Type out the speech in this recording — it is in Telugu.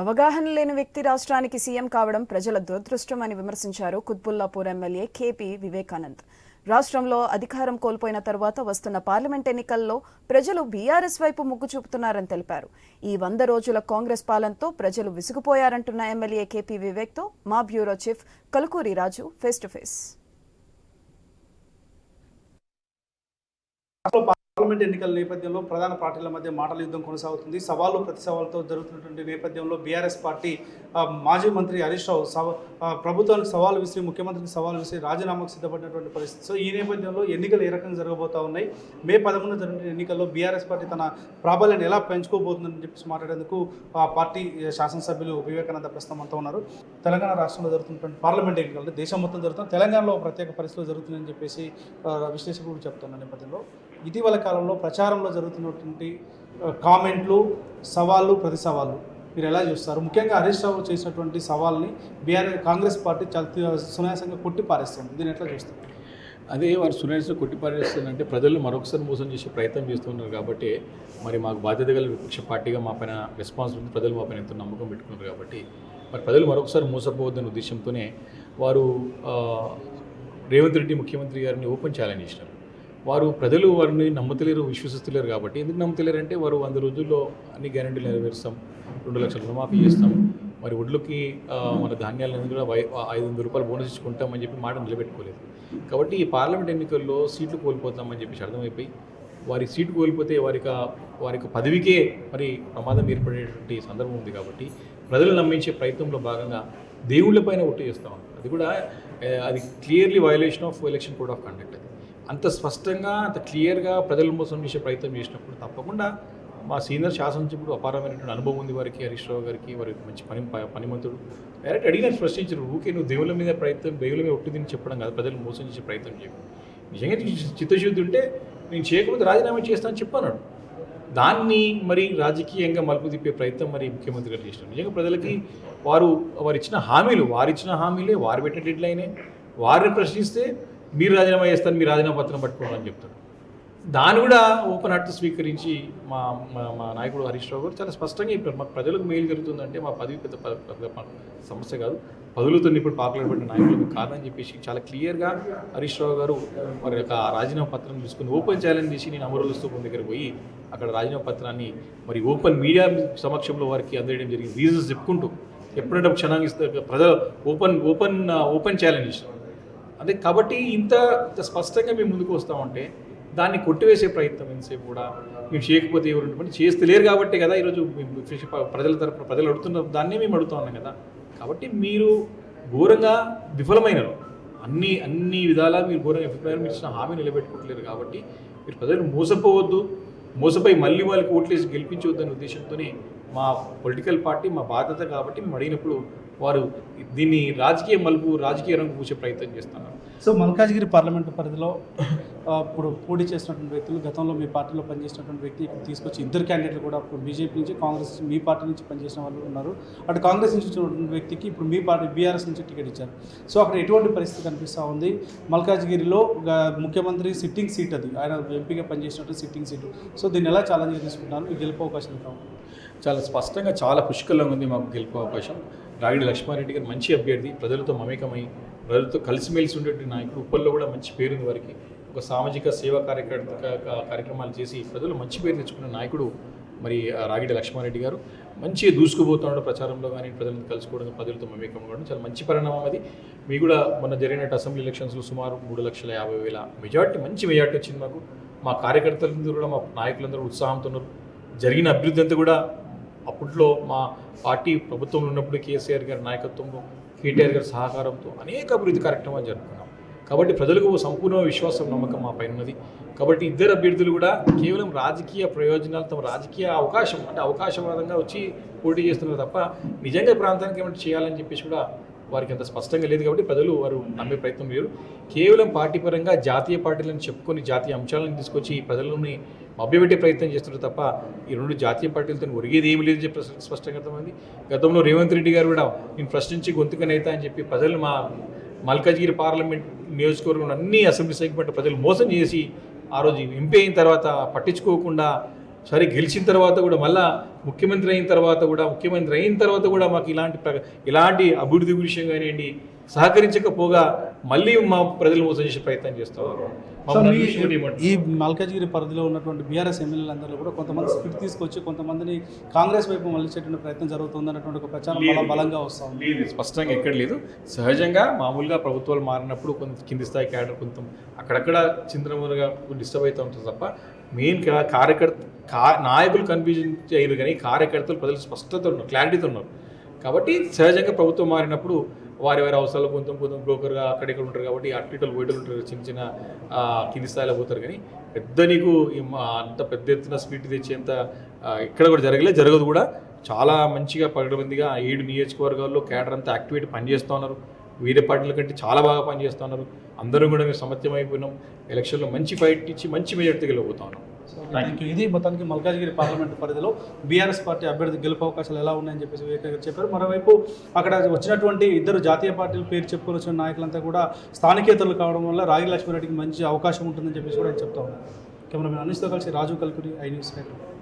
అవగాహన లేని వ్యక్తి రాష్ట్రానికి సీఎం కావడం ప్రజల దురదృష్టం అని విమర్శించారు కుత్బుల్లాపూర్ ఎమ్మెల్యే కేపీ వివేకానంద్. రాష్ట్రంలో అధికారం కోల్పోయిన తర్వాత వస్తున్న పార్లమెంట్ ఎన్నికల్లో ప్రజలు బీఆర్ఎస్ వైపు మొగ్గు చూపుతున్నారని తెలిపారు. ఈ వంద రోజుల కాంగ్రెస్ పాలనతో ప్రజలు విసుగుపోయారంటున్న ఎమ్మెల్యే కేపీ వివేక్తో మా bureau chief Kalukuri Raju face to face. Parliament ఎన్నికల నేపథ్యంలో ప్రధాన పార్టీల మధ్య మాటల యుద్ధం కొనసాగుతుంది. సవాళ్ళు ప్రతి సవాళ్ళతో జరుగుతున్నటువంటి నేపథ్యంలో బీఆర్ఎస్ పార్టీ మాజీ మంత్రి హరీష్ రావు సవ ప్రభుత్వానికి సవాలు విసిరి ముఖ్యమంత్రికి సవాలు విసిరి రాజీనామాకు సిద్ధపడినటువంటి పరిస్థితి. సో ఈ నేపథ్యంలో ఎన్నికలు ఏ రకంగా జరగబోతా ఉన్నాయి మే పదమూడున జరిగిన ఎన్నికల్లో బీఆర్ఎస్ పార్టీ తన ప్రాబల్యాన్ని ఎలా పెంచుకోబోతుందని చెప్పేసి మాట్లాడేందుకు ఆ పార్టీ శాసనసభ్యులు వివేకానంద ప్రస్తుతం అంతా ఉన్నారు. తెలంగాణ రాష్ట్రంలో జరుగుతున్నటువంటి పార్లమెంట్ ఎన్నికలు దేశం మొత్తం జరుగుతుంది. తెలంగాణలో ప్రత్యేక పరిస్థితులు జరుగుతుందని చెప్పేసి విశ్లేషకులు చెప్తున్న నేపథ్యంలో. ఇటీవల కాలంలో ప్రచారంలో జరుగుతున్నటువంటి కామెంట్లు సవాళ్ళు ప్రతి సవాళ్ళు. మీరు ఎలా చూస్తారు? ముఖ్యంగా హరీష్ రావు చేసినటువంటి సవాల్ని బీఆర్ కాంగ్రెస్ పార్టీ చాలా సునాయాసంగా కొట్టి పారేస్తుంది దీన్ని ఎట్లా చూస్తారు? అదే వారు సునాయాసంగా కొట్టి పారేస్తుందంటే ప్రజలు మరొకసారి మోసం చేసే ప్రయత్నం చేస్తున్నారు కాబట్టి మరి మాకు బాధ్యత గల విపక్ష పార్టీగా మా పైన రెస్పాన్సిబిలిటీ ప్రజలు మా పైన ఎంతో నమ్మకం పెట్టుకున్నారు కాబట్టి మరి ప్రజలు మరొకసారి మోసపోవద్దనే ఉద్దేశంతోనే వారు రేవంత్ రెడ్డి ముఖ్యమంత్రి గారిని ఓపెన్ ఛాలెంజ్ చేసినారు. వారు ప్రజలు వారిని నమ్మతలేరు విశ్వసిస్తలేరు కాబట్టి ఎందుకు నమ్మతలేరు అంటే వారు వంద రోజుల్లో అన్ని గ్యారెంటీలు నెరవేరుస్తాం రెండు లక్షల రుణమాఫీ చేస్తాం. మరి ఒడ్లకి మన ధాన్యాలను కూడా ఐదు వందల రూపాయలు బోనస్ ఇచ్చుకుంటామని చెప్పి మాట నిలబెట్టుకోలేదు. కాబట్టి ఈ పార్లమెంట్ ఎన్నికల్లో సీట్లు కోల్పోతామని చెప్పేసి అర్థమైపోయి వారి సీటు కోల్పోతే వారికి వారి వారికి పదవికే మరి ప్రమాదం ఏర్పడేటువంటి సందర్భం ఉంది కాబట్టి ప్రజలు నమ్మించే ప్రయత్నంలో భాగంగా దేవుళ్ళపైన ఒట్టు చేస్తాం. అది కూడా అది clearly violation of election code of conduct అది. అంత స్పష్టంగా అంత క్లియర్గా ప్రజల మోసం చేసే ప్రయత్నం చేసినప్పుడు తప్పకుండా మా సీనియర్ శాసనసభ్యుడు అపారమైనటువంటి అనుభవం ఉంది వారికి హరీష్ రావు గారికి వారికి మంచి పని ప- పనిమంతుడు డైరెక్ట్ అడిగిన ప్రశ్నించారు ఊకే నువ్వు దేవుళ్ళ మీద ప్రయత్నం దేవుళ్ళ మీద ఒట్టిదని చెప్పడం కాదు ప్రజలు మోసం చేసే ప్రయత్నం చేయకు. నిజంగా చిత్తశుద్ధి ఉంటే నేను చేయకపోతే రాజీనామా చేస్తానని చెప్పన్నాడు దాన్ని మరి రాజకీయంగా మలుపు తిప్పే ప్రయత్నం మరి ముఖ్యమంత్రి గారు చేసినారు. నిజంగా ప్రజలకి వారు వారు ఇచ్చిన హామీలు వారు ఇచ్చిన హామీలే వారు పెట్టిన డెడ్లైనే. వారిని ప్రశ్నిస్తే మీరు రాజీనామా చేస్తాను మీ రాజీనామా పత్రం పట్టుకోవాలని చెప్తాడు దాన్ని కూడా ఓపెన్ హార్ట్ స్వీకరించి మా మా మా నాయకుడు హరీష్ రావు గారు చాలా స్పష్టంగా చెప్పారు. మాకు ప్రజలకు మేలు జరుగుతుందంటే మా పదవి పెద్ద పెద్ద సమస్య కాదు. పదులతో ఇప్పుడు పాపులర్ పడిన నాయకులకు కాదని చెప్పేసి చాలా క్లియర్గా హరీష్ రావు గారు మరి యొక్క రాజీనామా పత్రం తీసుకుని ఓపెన్ ఛాలెంజ్ చేసి నేను అమరుల స్థూపం దగ్గర పోయి అక్కడ రాజీనామా పత్రాన్ని మరి ఓపెన్ మీడియా సమక్షంలో వారికి అందజేయడం జరిగింది. రీజన్స్ చెప్పుకుంటూ ఎప్పుడంటే ఇస్తారు ప్రజలు ఓపెన్ ఓపెన్ ఓపెన్ ఛాలెంజ్ చేసినారు అదే కాబట్టి ఇంత స్పష్టంగా మేము ముందుకు వస్తామంటే దాన్ని కొట్టివేసే ప్రయత్నం ఎంతసేపు కూడా మేము చేయకపోతే ఎవరు చేస్తలేరు కాబట్టి కదా ఈరోజు మేము ప్రజల తరపున ప్రజలు అడుగుతున్న దాన్నే మేము అడుగుతా ఉన్నాం కదా. కాబట్టి మీరు ఘోరంగా విఫలమైనరు. అన్ని అన్ని విధాలా మీరు ఘోరంగా విఫలమైన మీరు ఇచ్చిన హామీ నిలబెట్టుకోవట్లేరు కాబట్టి మీరు ప్రజలు మోసపోవద్దు. మోసపోయి మళ్ళీ వాళ్ళకి ఓట్లేసి గెలిపించవద్దనే ఉద్దేశంతోనే మా పొలిటికల్ పార్టీ మా బాధ్యత కాబట్టి మేము అడిగినప్పుడు వారు దీన్ని రాజకీయ మలుపు రాజకీయ రంగు పూసే ప్రయత్నం చేస్తున్నారు. సో మల్కాజ్గిరి పార్లమెంటు పరిధిలో ఇప్పుడు పోటీ చేసినటువంటి వ్యక్తులు గతంలో మీ పార్టీలో పనిచేసినటువంటి వ్యక్తి ఇక్కడ తీసుకొచ్చి ఇద్దరు క్యాండిడేట్లు కూడా ఇప్పుడు బీజేపీ నుంచి కాంగ్రెస్ మీ పార్టీ నుంచి పనిచేసిన వాళ్ళు ఉన్నారు. అటు కాంగ్రెస్ నుంచి వచ్చినటువంటి వ్యక్తికి ఇప్పుడు మీ పార్టీ బీఆర్ఎస్ నుంచి టికెట్ ఇచ్చారు. సో అక్కడ ఎటువంటి పరిస్థితి కనిపిస్తూ ఉంది? మల్కాజ్గిరిలో ముఖ్యమంత్రి సిట్టింగ్ సీట్ అది. ఆయన ఎంపీగా పనిచేసినట్టు సిట్టింగ్ సీటు. సో దీన్ని ఎలా ఛాలెంజ్ తీసుకుంటున్నారు మీకు గెలుపు అవకాశం ఎంత ఉంది? చాలా స్పష్టంగా చాలా పుష్కలంగా ఉంది మాకు గెలుపు అవకాశం. రాగిడి లక్ష్మారెడ్డి గారు మంచి అభ్యర్థి ప్రజలతో మమేకమై ప్రజలతో కలిసిమెలిసి ఉండేటువంటి నాయకుడు. ఉప్పల్లో కూడా మంచి పేరుంది వారికి. ఒక సామాజిక సేవా కార్యకర్త కార్యక్రమాలు చేసి ప్రజలు మంచి పేరు తెచ్చుకున్న నాయకుడు మరి రాగిడి లక్ష్మారెడ్డి గారు. మంచిగా దూసుకుపోతున్నాడు ప్రచారంలో కానీ ప్రజలను కలుసుకోవడం ప్రజలతో మమేకం కావడం చాలా మంచి పరిణామం అది. మీ కూడా మొన్న జరిగినట్టు అసెంబ్లీ ఎలక్షన్స్లో సుమారు మూడు లక్షల యాభై వేల మెజార్టీ మంచి మెజార్టీ వచ్చింది మాకు. మా కార్యకర్తలందరూ కూడా మా నాయకులందరూ ఉత్సాహంతో ఉన్నారు. జరిగిన అభివృద్ధి అంతా కూడా అప్పట్లో మా పార్టీ ప్రభుత్వంలో ఉన్నప్పుడు కేసీఆర్ గారి నాయకత్వంలో కేటీఆర్ గారి సహకారంతో అనేక అభివృద్ధి కార్యక్రమాలు జరుపుకున్నాం. కాబట్టి ప్రజలకు సంపూర్ణ విశ్వాసం నమ్మకం మా పైన ఉన్నది. కాబట్టి ఇద్దరు అభ్యర్థులు కూడా కేవలం రాజకీయ ప్రయోజనాలు తమ రాజకీయ అవకాశం అంటే అవకాశవాదంగా వచ్చి పోటీ చేస్తున్నారు తప్ప నిజంగా ప్రాంతానికి ఏమైనా చేయాలని చెప్పేసి కూడా వారికి అంత స్పష్టంగా లేదు కాబట్టి ప్రజలు వారు నమ్మే ప్రయత్నం లేరు కేవలం పార్టీ పరంగా జాతీయ పార్టీలను చెప్పుకొని జాతీయ అంశాలను తీసుకొచ్చి ప్రజలని మభ్యపెట్టే ప్రయత్నం చేస్తున్నారు తప్ప ఈ రెండు జాతీయ పార్టీలతో ఒరిగేది ఏమి లేదని చెప్పి స్పష్టంగా అర్థమైంది. గతంలో రేవంత్ రెడ్డి గారు కూడా నేను ప్రశ్నించి గొంతుకనైతా అని చెప్పి ప్రజలు మా మల్కాజ్గిరి పార్లమెంట్ నియోజకవర్గంలో అన్ని అసెంబ్లీ సెగ్మెంట్ ప్రజలు మోసం చేసి ఆ రోజు ఎంపీ అయిన తర్వాత పట్టించుకోకుండా సరే గెలిచిన తర్వాత కూడా మళ్ళా ముఖ్యమంత్రి అయిన తర్వాత కూడా ముఖ్యమంత్రి అయిన తర్వాత కూడా మాకు ఇలాంటి ఇలాంటి అభివృద్ధి విషయం కానివ్వండి సహకరించకపోగా మళ్ళీ మా ప్రజలు మోసం చేసే ప్రయత్నం చేస్తున్నారు చేయమంటారు. ఈ మల్కాజ్గిరి పరిధిలో ఉన్నటువంటి బీఆర్ఎస్ ఎమ్మెల్యేలందరూ కూడా కొంతమంది స్పిట్ తీసుకొచ్చి కొంతమందిని కాంగ్రెస్ వైపు మళ్ళించేటువంటి ప్రయత్నం జరుగుతుంది అన్నటువంటి ఒక ప్రచారం బల బలంగా వస్తూ ఉంది. లేదు స్పష్టంగా ఎక్కడ లేదు. సహజంగా మామూలుగా ప్రభుత్వాలు మారినప్పుడు కొంత కింది స్థాయి క్యాడర్ కొంత అక్కడక్కడ చింతనములుగా డిస్టర్బ్ అవుతూ ఉంటుంది తప్ప మెయిన్ కార్యకర్త కా నాయకులు కన్ఫ్యూజన్ చేయరు కానీ కార్యకర్తలు ప్రజలు స్పష్టత ఉన్నారు క్లారిటీతో ఉన్నారు. కాబట్టి సహజంగా ప్రభుత్వం మారినప్పుడు వారి వారి అవసరాలు కొంత కొంచెం బ్రోకర్గా అక్కడిక్కడ ఉంటారు కాబట్టి అటు ఇటు బయటలు ఉంటారు చిన్న చిన్న కింది స్థాయిలో పోతారు కానీ పెద్ద నీకు మా అంత పెద్ద ఎత్తున స్పీడ్ తెచ్చేంత ఇక్కడ కూడా జరగలే జరగదు కూడా. చాలా మంచిగా పగడబందిగా ఏడు నియోజకవర్గాల్లో కేటర్ అంతా యాక్టివేట్ పనిచేస్తూ ఉన్నారు. వేరే పార్టీల కంటే చాలా బాగా పనిచేస్తున్నారు. అందరూ కూడా మేము సమత్యమైపోయినాం అయిపోయినాం ఎలక్షన్లో మంచి ఫైట్ ఇచ్చి మంచి మెజార్టీ గెలవబోతా ఉన్నాం థ్యాంక్ యూ ఇది మొత్తానికి మల్కాజ్గిరి పార్లమెంట్ పరిధిలో బీఆర్ఎస్ పార్టీ అభ్యర్థి గెలుపు అవకాశాలు ఎలా ఉన్నాయని చెప్పేసి వివేక్ చెప్పారు. మరోవైపు అక్కడ వచ్చినటువంటి ఇద్దరు జాతీయ పార్టీల పేరు చెప్పుకొని వచ్చిన నాయకులంతా కూడా స్థానికేతరులు కావడం వల్ల రాగి లక్ష్మీరెడ్డికి మంచి అవకాశం ఉంటుందని చెప్పేసి కూడా ఆయన చెప్తా ఉన్నారు. కెమెరామెన్ అనిష్తో కలిసి రాజు కల్కురి ఐ న్యూస్ హైదరాబాద్.